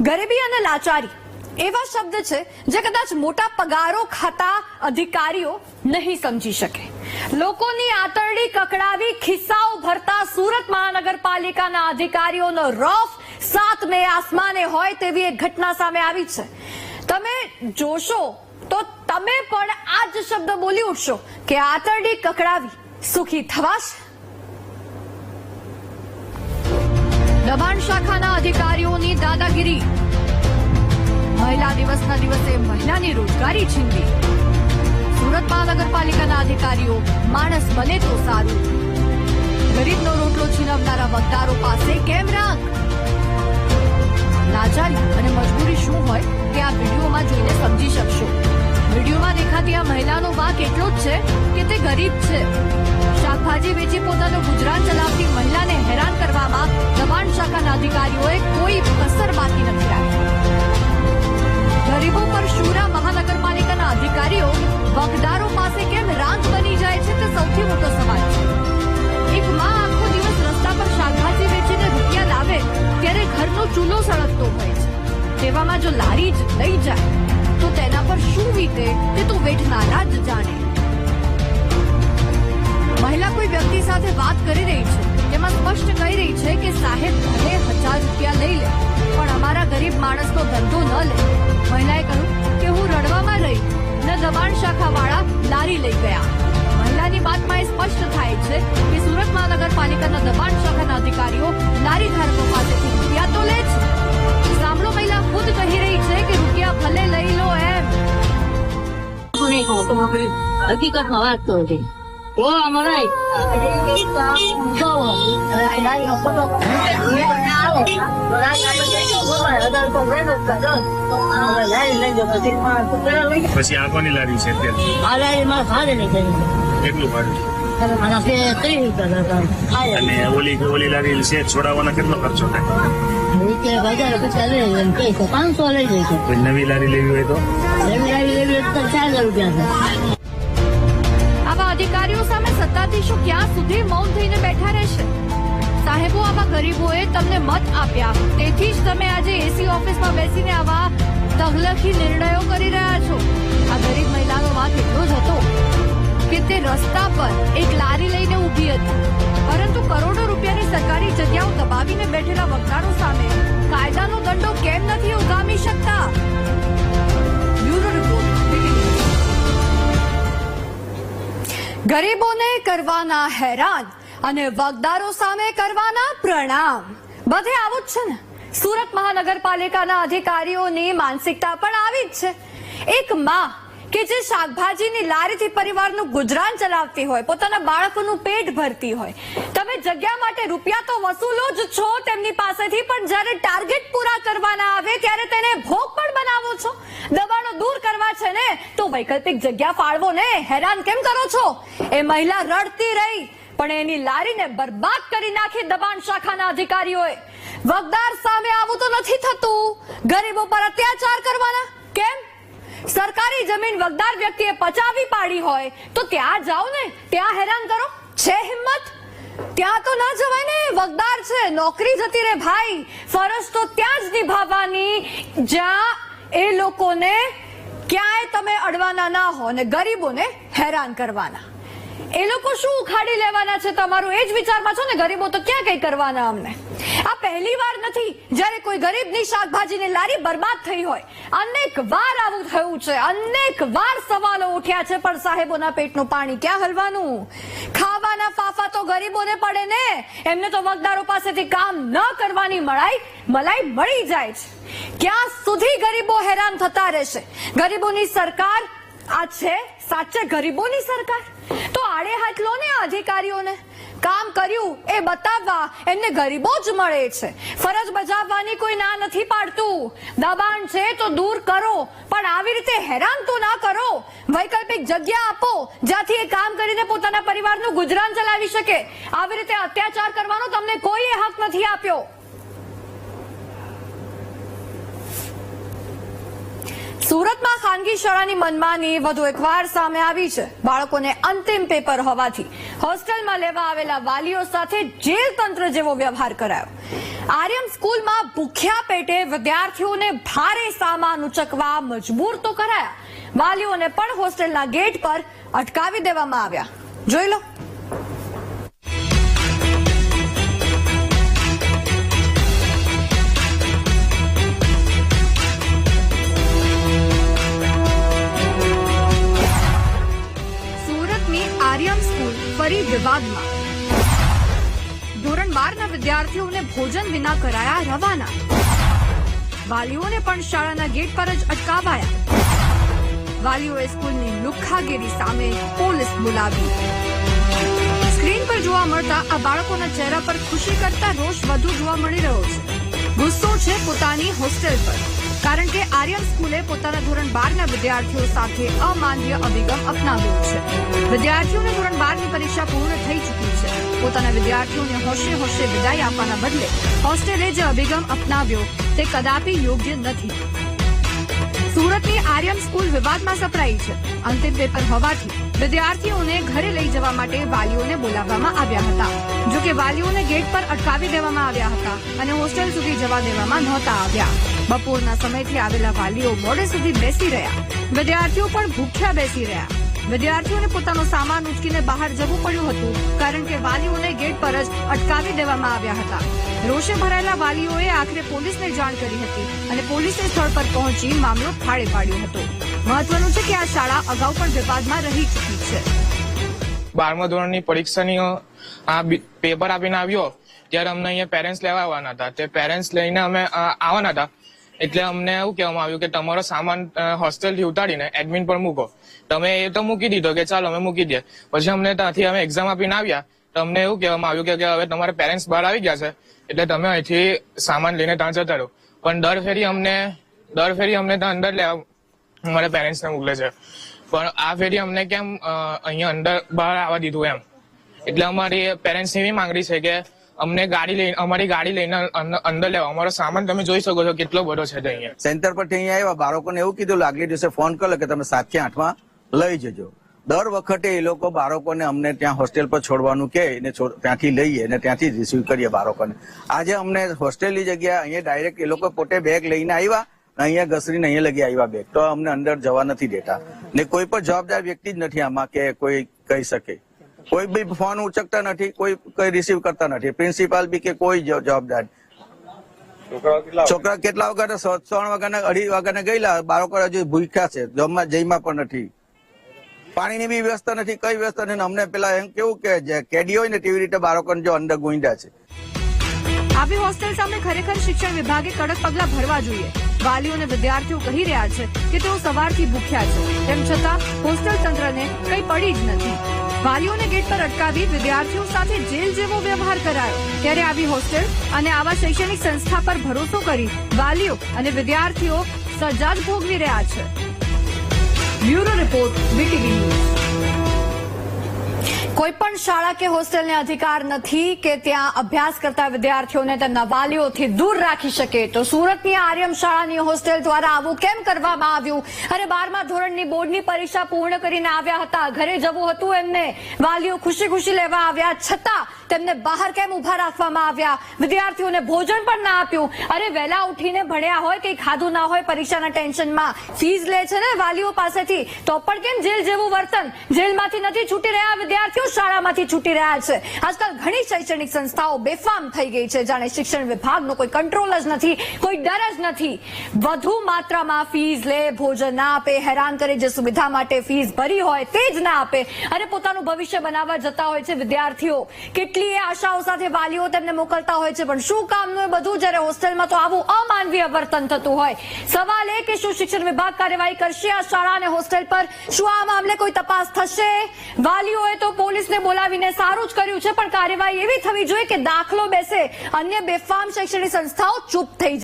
ગરીબી અને લાચારી એવા શબ્દ છે જે કદાચ મોટા પગારો ખાતા અધિકારીઓ નહીં સમજી શકે. લોકોની આતરડી કકડાવી ખિસ્સાઓ ભરતા સુરત મહાનગરપાલિકાના અધિકારીઓનો રોફ સાત મે આસમાને હોય તેવી એક ઘટના સામે આવી છે. તમે જોશો તો તમે પણ આ જ શબ્દ બોલી ઉઠશો કે આતરડી કકડાવી સુખી થવાશે દબાણ શાખાના અધિકારીઓની દાદાગીરી. મહિલા દિવસના દિવસે મહિલાની રોજગારી છીનવી. સુરત મહાનગરપાલિકાના અધિકારીઓ માણસ બને તો સારું. ગરીબનો રોટલો છીનવનારા વક્તારો પાસે કેમ રાખ? લાચારી અને મજબૂરી શું હોય તે આ વિડીયોમાં જોઈને સમજી શકશો. વિડીયોમાં દેખાતી આ મહિલાનો વાંક એટલો જ છે ગરીબ છે. શાકભાજી વેચી પોતાનું ગુજરાન ચલાવતી મહિલાને હેરાન કરવામાં દબાણ શાખાના અધિકારીઓએ કોઈ કસર બાકી નથી રાખી. ગરીબો પર શુરા મહાનગરપાલિકાના અધિકારીઓ વગદારો પાસે કેમ રાંગ બની જાય છે તે સૌથી મોટો સવાલ છે. એક માં આખો દિવસ રસ્તા પર શાકભાજી વેચીને રૂપિયા લાવે ત્યારે ઘરનો ચૂલો સળગતો હોય છે. તેવામાં જો લારી જ લઈ જાય, તો તેના પર શું વીતે તે તો વેઠનારા જ જાણે. મહિલા કોઈ વ્યક્તિ સાથે વાત કરી રહી છે. જેમાં સ્પષ્ટ કહી રહી છે કે સાહેબ ભલે હજાર રૂપિયા લઈ લે, પણ અમારા ગરીબ માણસનો ધંધો ન લે. મહિલાએ કહ્યું કે હું રડવામાં રહી, ને દબાણ શાખાવાળા લારી લઈ ગયા. મહિલાની વાતમાં એ સ્પષ્ટ થાય છે કે સુરત મહાનગરપાલિકાના દબાણ શાખાના અધિકારીઓ લારી ધારકો પાસેથી રૂપિયા તો લે છે સાંભળો, મહિલા ખુદ કહી રહી છે કે રૂપિયા ભલે લઈ લો એમ. તો હકીકતમાં વાત કરું છું ઓ અમારાય પછી આ કોની લારી છે અત્યારે? કેટલું ભાડું? અને ઓલી ઓલી લારી છે, છોડાવવાના કેટલો ખર્ચો થાય? પાંચસો લઈ જાય નવી લારી લેવી હોય તો? લેવી લેવી લેવી તો ચાર હજાર રૂપિયા છે આવા અધિકારીઓ સામે સત્તાધીશો ક્યાં સુધી મૌન થઈને બેઠા રહેશે? સાહેબો, આવા ગરીબોએ તમને મત આપ્યા. તેથી જ તમે આજે એસી ઓફિસમાં બેસીને આવા તગલખી નિર્ણયો કરી રહ્યા છો. આ ગરીબ મહિલાનો વાત એટલો જ હતો કે તે રસ્તા પર એક લારી લઈને ઊભી હતી. પરંતુ કરોડો રૂપિયાની સરકારી જગ્યાઓ દબાવીને બેઠેલા વક્તારો ગરીબોને કરવાના હેરાન અને વગદારો સામે કરવાના પ્રણામ. બધે આવું જ છે ને? સુરત મહાનગરપાલિકાના અધિકારીઓની માનસિકતા પણ આવી જ છે. એક માં કે જે શાકભાજીની લારીથી પરિવારનું ગુજરાન ચલાવતી હોય, પોતાના બાળકોનું પેટ ભરતી હોય, તમે જગ્યા માટે રૂપિયા તો વસૂલો જ છો, તેમની પાસેથી પણ જ્યારે ટાર્ગેટ પૂરા કરવાના આવે ત્યારે તેને ભોગ પણ બનાવો છો. દબાણો દૂર છે ને, તો વૈકલ્પિક જગ્યા ફાળવો ને હેરાન કેમ કરો છો? એ મહિલા રડતી રહી, પણ એની લારીને બરબાદ કરી નાખી દબાણ શાખાના અધિકારીઓએ. વગદાર સામે આવું તો નથી થતું. ગરીબો પર અત્યાચાર કરવાના? કેમ? સરકારી જમીન વગદાર વ્યક્તિએ પચાવી પાડી હોય, તો ત્યાં જાઓ ને, ત્યાં હેરાન કરો. છે હિંમત? ત્યાં તો ના જવાય ને, વગદાર છે, નોકરી જતી રે ભાઈ. ફરજ તો ત્યાં જ નિભાવવાની, જ્યાં એ લોકોને ક્યાંય તમે અડવાના ના હો ને ગરીબોને હેરાન કરવાના. એ લોકો શું ઉખાડી લેવાના છે? તમારું એ જ વિચારમાં છો ને ગરીબો તો ક્યાં કઈ કરવાના અમને? આ પહેલી વાર નથી. જ્યારે કોઈ ગરીબની શાકભાજીની લારી બરબાદ થઈ હોય, અનેક વાર આવું થયું છે. અનેક વાર સવાલો ઉઠ્યા છે, પણ સાહેબોના પેટનું પાણી ક્યાં હલવાનું? ખાવાના ફાફા તો ગરીબોને પડે ને. એમને તો વગદારો પાસેથી કામ ન કરવાની મળાઈ મલાઈ મળી જાય છે. ક્યાં સુધી ગરીબો હેરાન થતા રહેશે? ગરીબોની સરકાર આ છે? સાચે ગરીબોની સરકાર? તો આડે હાથ લો ને અધિકારીઓને. કામ કર્યું એ બતાવવા એમને ગરીબો જ મળે છે. ફરજ બજાવવાની કોઈ ના નથી પાડતું. દબાણ છે તો દૂર કરો, પણ આવી રીતે હેરાન તો ના કરો. વૈકલ્પિક જગ્યા આપો, જ્યાંથી એ કામ કરીને પોતાના પરિવારનું ગુજરાન ચલાવી શકે. આવી રીતે અત્યાચાર કરવાનો તમને કોઈ હક નથી આપ્યો. સુરતમાં ખાનગી શાળાની મનમાની વધુ એકવાર સામે આવી છે. બાળકોને અંતિમ પેપર હોવાથી. હોસ્ટેલમાં લેવા આવેલા વાલીઓ સાથે જેલ તંત્ર જેવો વ્યવહાર કરાયો. આર્યમ સ્કૂલમાં ભૂખ્યા પેટે વિદ્યાર્થીઓને ભારે સામાન ઉચકવા મજબૂર તો કરાયા. વાલીઓને પણ હોસ્ટેલના ગેટ પર અટકાવી દેવામાં આવ્યા. જોઈ લો. વિવાદમાં ધોરણ બારના વિદ્યાર્થીઓને ભોજન વિના કરાયા રવાના. વાલીઓને પણ શાળાના ગેટ પર જ અટકાવાયા. વાલીઓએ સ્કૂલની લુખ્ખાગીરી સામે પોલીસ બોલાવી. સ્ક્રીન પર જોવા મળતા આ બાળકોના ચહેરા પર ખુશી કરતા રોષ વધુ જોવા મળી રહ્યો છે. ગુસ્સો છે પોતાની હોસ્ટેલ પર. કારણ કે આર્યન સ્કૂલે પોતાના ધોરણ બારના વિદ્યાર્થીઓ સાથે અમાન્ય અભિગમ અપનાવ્યો છે. વિદ્યાર્થીઓને ધોરણ બારની પરીક્ષા પૂર્ણ થઈ ચૂકી છે. પોતાના વિદ્યાર્થીઓને હોશે હોશે વિદાય આપવાના બદલે હોસ્ટેલે જે અભિગમ અપનાવ્યો તે કદાપી યોગ્ય નથી. સુરતની આર્યન સ્કૂલ વિવાદમાં સપડાઈ છે. અંતિમ પેપર હોવાથી વિદ્યાર્થીઓને ઘરે લઈ જવા માટે વાલીઓને બોલાવવામાં આવ્યા હતા. જો કે વાલીઓને ગેટ પર અટકાવી દેવામાં આવ્યા હતા અને હોસ્ટેલ સુધી જવા દેવામાં નહોતા આવ્યા. બપોરના સમયથી આવેલા વાલીઓ મોડે સુધી બેસી રહ્યા. વિદ્યાર્થીઓ પણ ભૂખ્યા બેસી રહ્યા. વિદ્યાર્થીઓને પોતાનો સામાન ઉચકીને બહાર જવું પડ્યું હતું, કારણ કે વાલીઓને ગેટ પર જ અટકાવી દેવામાં આવ્યા હતા. રોષે ભરાયેલા વાલીઓએ આખરે પોલીસને જાણ કરી હતી અને પોલીસે સ્થળ પર પહોંચી મામલો ફાળે પાડ્યો હતો. મહત્વનું છે કે આ શાળા અગાઉ પણ વિવાદમાં રહી ચૂકી છે. બારમા ધોરણની પરીક્ષાની આ પેપર આપીને આવ્યો, ત્યારે અમને અહીંયા પેરેન્ટ્સ લેવા આવવાના હતા. તે પેરેન્ટ્સ લઈને અમે આવવાના હતા. એટલે અમને એવું કહેવામાં આવ્યું કે તમારો સામાન હોસ્ટેલથી ઉતારીને એડમિન પર મૂકો. તમે એ તો મૂકી દીધો કે ચાલો અમે મૂકી દઈએ. પછી અમને ત્યાંથી અમે એક્ઝામ આપીને આવ્યા. તો અમને એવું કહેવામાં આવ્યું કે હવે તમારા પેરેન્ટ્સ બહાર આવી ગયા છે, એટલે તમે અહીંથી સામાન લઈને ત્યાં જતા રહો. પણ દર ફેરી અમને, દર ફેરી અમને ત્યાં અંદર લેવા, અમારા પેરેન્ટ્સને મોકલે છે. પણ આ ફેરી અમને કેમ અહીંયા અંદર બહાર આવવા દીધું એમ? એટલે અમારી પેરેન્ટ્સની એવી માંગણી છે કે અમને ગાડી લઈને અમારી ગાડી લઈને અંદર લેવા. અમારો સામાન તમે જોઈ શકો છો કેટલો બધો છે અહીંયા. સેન્ટર પરથી અહીંયા આવ્યા. બાળકોને એવું કીધું, લાગલી દિવસે ફોન કરો કે તમે સાતથી આઠમાં લઈ જજો. દર વખતે એ લોકો બાળકોને અમને ત્યાં હોસ્ટેલ પર છોડવાનું કે, એને ત્યાંથી લઈએ અને ત્યાંથી રિસીવ કરીએ બાળકોને. આજે અમને હોસ્ટેલની જગ્યા, અહીંયા ડાયરેક્ટ એ લોકો પોતે બેગ લઈને આવ્યા અહીંયા ઘસરીને અહીંયા લગી આવ્યા બેગ તો અમને અંદર જવા નથી દેતા. ને કોઈ પણ જવાબદાર વ્યક્તિ જ નથી આમાં કે કોઈ કહી શકે. કોઈ બી ફોન ઉચકતા નથી કોઈ કઈ રિસીવ કરતા નથી. પ્રિન્સિપાલ બી કે કોઈ જવાબદાર. છોકરા કેટલા વાગ્યા ત્રણ વાગ્યાના અઢી વાગ્યાના ગયેલા? બાળકો હજુ ભૂખ્યા છે. જમવા જઈમાં પણ નથી. પાણીની બી વ્યવસ્થા નથી. કઈ વ્યવસ્થા નથી. અમને પેલા એમ કેવું કે જે કેડી હોય ને તેવી રીતે બાળકોને જો અંદર ગુંડા છે. આવી હોસ્ટેલ સામે ખરેખર શિક્ષણ વિભાગે કડક પગલા ભરવા જોઈએ. વાલીઓ અને વિદ્યાર્થીઓ કહી રહ્યા છે કે તેઓ સવારથી ભૂખ્યા છે. તેમ છતાં હોસ્ટેલ તંત્રને કંઈ પડી જ નથી. વાલીઓને ગેટ પર અટકાવી વિદ્યાર્થીઓ સાથે જેલ જેવો વ્યવહાર કરાયો. ત્યારે આવી હોસ્ટેલ અને આવા શૈક્ષણિક સંસ્થા પર ભરોસો કરી વાલીઓ અને વિદ્યાર્થીઓ સજા ભોગવી રહ્યા છે. Bureau report BTV news. કોઈ પણ શાળા કે હોસ્ટેલને અધિકાર નથી કે ત્યાં અભ્યાસ કરતા વિદ્યાર્થીઓને તેમના વાલીઓથી દૂર રાખી શકે. તો સુરતની આર્યમ શાળાની હોસ્ટેલ દ્વારા આવું કેમ કરવામાં આવ્યું? અરે બારમા ધોરણની બોર્ડની પરીક્ષા પૂર્ણ કરીને આવ્યા હતા. ઘરે જવું હતું એમને. વાલીઓ ખુશી ખુશી લેવા આવ્યા. છતાં તેમને બહાર કેમ ઊભા રાખવામાં આવ્યા? વિદ્યાર્થીઓને ભોજન પણ ના આપ્યું. અરે વહેલા ઉઠીને ભણ્યા હોય કંઈ ખાધું ના હોય પરીક્ષાના ટેન્શનમાં ફીસ લે છે ને વાલીઓ પાસેથી? તો પણ કેમ જેલ જેવું વર્તન? જેલમાંથી નથી છૂટી રહ્યા વિદ્યાર્થીઓ? શાળામાંથી છૂટી રહ્યા છે. આજકાલ ઘણી શૈક્ષણિક સંસ્થાઓ બેફામ થઈ ગઈ છે, જાણે શિક્ષણ વિભાગનો કોઈ કંટ્રોલ જ નથી, કોઈ ડર જ નથી. વધુ માત્રામાં ફીસ લે, ભોજન ના આપે, હેરાન કરે જે સુવિધા માટે ફીસ ભરી હોય તે જ ના આપે. અને પોતાનું ભવિષ્ય બનાવવા જતા હોય છે વિદ્યાર્થીઓ. કેટલી આશાઓ સાથે વાલીઓ તેમને મોકલતા હોય છે, પણ શું કામનું એ બધું? જ્યારે હોસ્ટેલમાં તો આવું અમાનવીય વર્તન થતું હોય. સવાલ એ કે શું શિક્ષણ વિભાગ કાર્યવાહી કરશે આ શાળા અને હોસ્ટેલ પર? શું આ મામલે કોઈ તપાસ થશે? વાલીઓએ તો પોલીસને બોલાવીને સારું જ કર્યું છે, પણ કાર્યવાહી એવી થવી જોઈએ કે દાખલો બેસે. અન્ય બેફામ શૈક્ષણિક સંસ્થાઓ ચૂપ થઈ